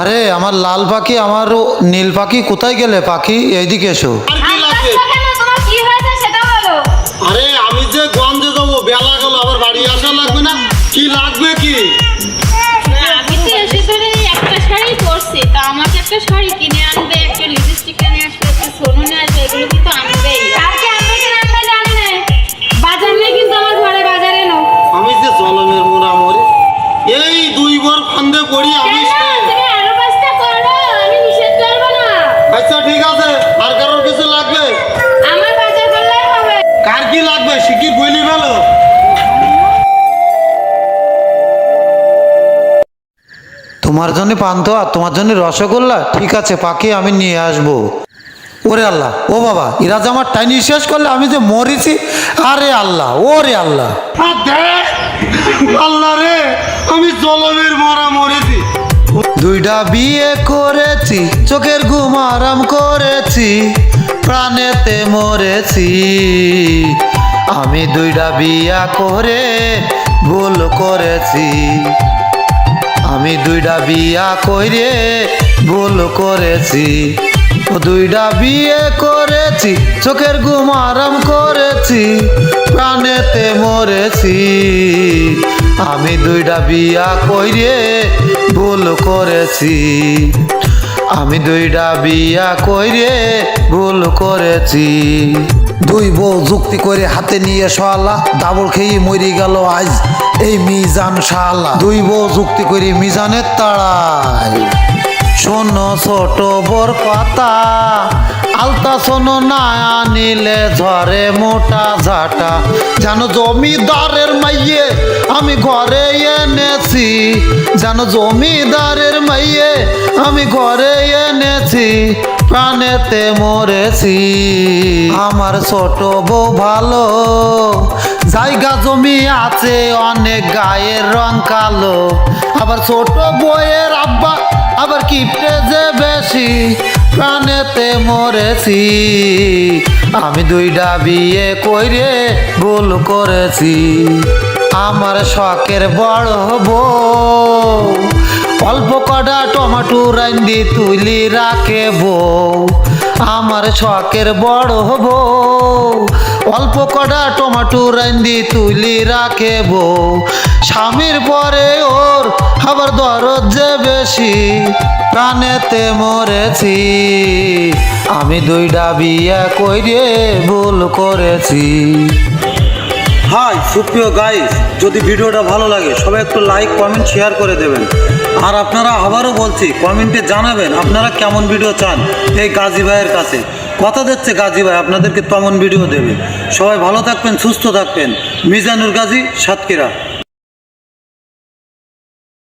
আরে আমার লাল পাখি আমার নীল পাখি কোথায় গেলে? পাখি এইদিকে এসো। আর আমি যে গঞ্জে যাব বেলা গেল আবার বাড়ি আসা লাগবে না? কি লাগবে কি? আমি তো এসে ধরে একটা শাড়ি পরছি। তা আমাকে একটা শাড়ি কিনে আনবে একটা লিপস্টিক কিনে আসবে একটা সোনু নিয়ে আসবে এগুলো কিন্তু আনবেই। কালকে আনবে কি আনবে জানি না। বাজার নেই কিন্তু আমার ঘরে বাজারে নো আমি যে জলমের মোড়া মরি এই দুই বর ফান্দে পড়ি আমি আচ্ছা ঠিক আছে? আর কারোর কিছু লাগবে? আমার বাজার করলেই হবে। কার কি লাগবে? শিকি বলি ভালো তোমার জন্য পান্তো আর তোমার জন্য রসগোল্লা? ঠিক আছে পাখি আমি নিয়ে আসব। ওরে আল্লাহ ও বাবা এরা যে আমার টাইনি শেষ করলে আমি যে মরেছি? আরে আল্লাহ ওরে আল্লাহ। আর আল্লাহ রে আমি জলমের মরা মরেছি। দুইটা বিয়ে করেছি, চোখের ঘুম আরাম করেছি, প্রাণেতে মরেছি। আমি দুইটা বিয়া করে ভুল করেছি। আমি দুইটা বিয়া করে ভুল করেছি। দুইটা বিয়ে করেছি, চোখের ঘুম আরাম করেছি, প্রাণেতে মরেছি। আমি দুইটা বিয়া কইরে ভুল করেছি। আমি দুইটা বিয়া কইরে ভুল করেছি। দুই বউ যুক্তি করে হাতে নিয়ে শালা ডাবল খেয়ে মরি গেল আজ এই মিজান শালা। দুই বউ যুক্তি করে মিজানের তাড়ায়। শোনো ছোট বর পাতা আলতা শোনো না আনিলে ঝরে মোটা ঝাটা। জানো জমিদারের মাইয়ে আমি ঘরে এনেছি, যেন জমিদারের মাইয়ে আমি ঘরে এনেছি, প্রাণেতে মরেছি। আমার ছোট বউ ভালো, জায়গা জমি আছে, অনেক গায়ের রং কালো। আবার ছোট বইয়ের আব্বা আবার কিপটে যে বেশি, প্রাণেতে মরেছি। আমি দুইটা বিয়ে কইরে ভুল করেছি। আমার শখের বড় বউ। অল্প কটা টমাটো রান্দি তুলি রাখে বউ আমার শখের বড় হব অল্প কটা টমাটো রান্দি তুলি রাখে বউ স্বামীর পরে ওর আবার দরদ যে বেশি প্রাণেতে মরেছি। আমি দুইটা বিয়ে কইরে ভুল করেছি। হাই সুপ্রিয় গাইস যদি ভিডিওটা ভালো লাগে, সবাই একটু লাইক কমেন্ট শেয়ার করে দেবেন। আর আপনারা আবারও বলছি কমেন্টে জানাবেন আপনারা কেমন ভিডিও চান এই গাজী ভাইয়ের কাছে। কথা দিচ্ছে গাজী ভাই, আপনাদেরকে তেমন ভিডিও দেবে। সবাই ভালো থাকবেন, সুস্থ থাকবেন। মিজানুর গাজী, সাতক্ষীরা।